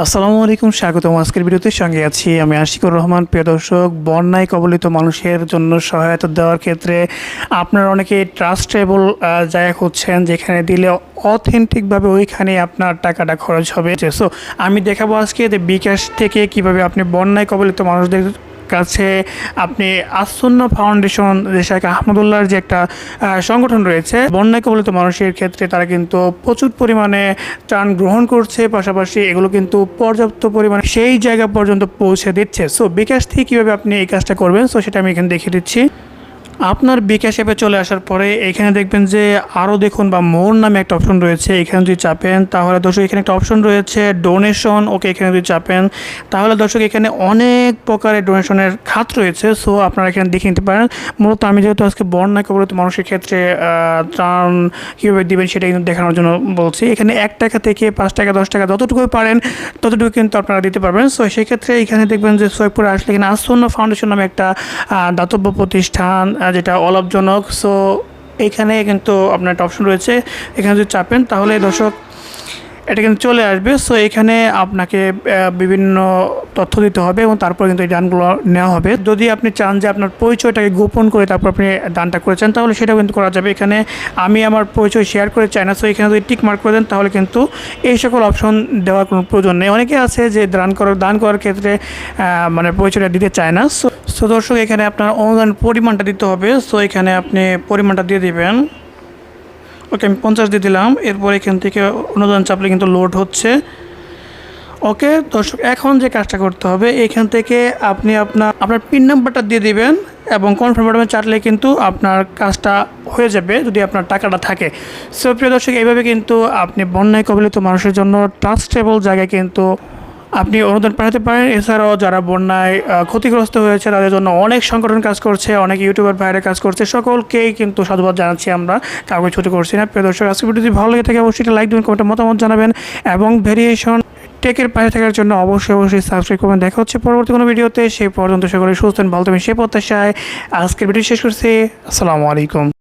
আসসালামু আলাইকুম, স্বাগতম আজকের ভিডিওতে। সঙ্গে আছি আমি আশিকুর রহমান। প্রিয় দর্শক, বন্যায় কবলিত মানুষের জন্য সহায়তা দেওয়ার ক্ষেত্রে আপনারা অনেকে ট্রাস্টেবল জায়গা খুঁজছেন, যেখানে দিলে অথেন্টিকভাবে ওইখানে আপনার টাকাটা খরচ হবে। সো আমি দেখাবো আজকে যে বিকাশ থেকে কীভাবে আপনি বন্যায় কবলিত মানুষদের কাছে আপনি আসন্ন ফাউন্ডেশন শেখ আহমদুল্লাহর যে একটা সংগঠন রয়েছে বন্যায় কবলিত মানুষের ক্ষেত্রে তারা কিন্তু প্রচুর পরিমাণে ত্রাণ গ্রহণ করছে, পাশাপাশি এগুলো কিন্তু পর্যাপ্ত পরিমাণে সেই জায়গা পর্যন্ত পৌঁছে দিচ্ছে। সো বিকাশ থেকে কীভাবে আপনি এই কাজটা করবেন? সো সেটা আমি এখানে দেখে দিচ্ছি। আপনার বিকাশ অ্যাপে চলে আসার পরে এখানে দেখবেন যে আরও দেখুন বা মোর নামে একটা অপশন রয়েছে, এখানে যদি চাপেন, তাহলে দর্শক এখানে একটা অপশন রয়েছে ডোনেশন ওকে এখানে যদি চাপেন, তাহলে দর্শক এখানে অনেক প্রকারের ডোনেশনের খাত রয়েছে সো আপনারা এখানে দেখে নিতে পারেন। মূলত আমি যেহেতু আজকে বন্যা কবলিত মানুষের ক্ষেত্রে ত্রাণ কীভাবে দেবেন সেটা কিন্তু দেখানোর জন্য বলছি। এখানে এক টাকা থেকে পাঁচ টাকা, দশ টাকা যতটুকু পারেন, ততটুকু কিন্তু আপনারা দিতে পারবেন। সো সেক্ষেত্রে এখানে দেখবেন যে সৈয়দপুরে আসলে এখানে আসন্ন ফাউন্ডেশন নামে একটা দাতব্য প্রতিষ্ঠান যেটা অলাভজনক। সো এখানে কিন্তু আপনার একটা অপশন রয়েছে। এখানে যদি চাপেন, তাহলে দর্শক, এটা কিন্তু চলে আসবে। সো এখানে আপনাকে বিভিন্ন তথ্য দিতে হবে এবং তারপর কিন্তু এই দানগুলো নেওয়া হবে। যদি আপনি চান যে আপনার পরিচয়টাকে গোপন করে তারপর আপনি দানটা করেছেন, তাহলে সেটাও কিন্তু করা যাবে। এখানে আমি আমার পরিচয় শেয়ার করে চাই না। সো এখানে যদি টিক মার্ক করে দেন, তাহলে কিন্তু এই সকল অপশন দেওয়ার কোনো প্রয়োজন নেই। অনেকে আছে যে দান করার দান করার ক্ষেত্রে মানে পরিচয়টা দিতে চায় না। সো সো দর্শক, এখানে আপনার অনুদান পরিমাণটা দিতে হবে। সো এখানে আপনি পরিমাণটা দিয়ে দিবেন। ওকে, আমি পঞ্চাশ দিয়ে দিলাম। এরপর এখান থেকে অনুদান চাপলে কিন্তু লোড হচ্ছে। ওকে, দর্শক, এখন যে কাজটা করতে হবে, এখান থেকে আপনি আপনার আপনার পিন নাম্বারটা দিয়ে দিবেন এবং কনফার্ম বাটনে চাটলে কিন্তু আপনার কাজটা হয়ে যাবে যদি আপনার টাকাটা থাকে। সো প্রিয় দর্শক, এইভাবে কিন্তু আপনি বন্যায় কবলিত মানুষের জন্য ট্রাস্টেবল জায়গায় কিন্তু আপনি অনুদান পাঠাতে পারেন। এছাড়াও যারা বন্যায় ক্ষতিগ্রস্ত হয়েছে, তাদের জন্য অনেক সংগঠন কাজ করছে, অনেক ইউটিউবার ভাইরা কাজ করছে। সকলকেই কিন্তু সাধুবাদ জানাচ্ছি আমরা। কাউকে ছুটি করছি না। প্রিয় দর্শক আজকে ভিডিও যদি ভালো লেগে থাকে, অবশ্যই লাইক দেবেন, কমেন্টে মতামত জানাবেন এবং ভেরিয়েশন টেকের পাশে থাকার জন্য অবশ্যই অবশ্যই সাবস্ক্রাইব করবেন। দেখা হচ্ছে পরবর্তী কোনো ভিডিওতে। সেই পর্যন্ত সকলে সুস্থ ভালো থাকবেন সে প্রত্যাশায় আজকের ভিডিও শেষ করছি। আসসালামু আলাইকুম।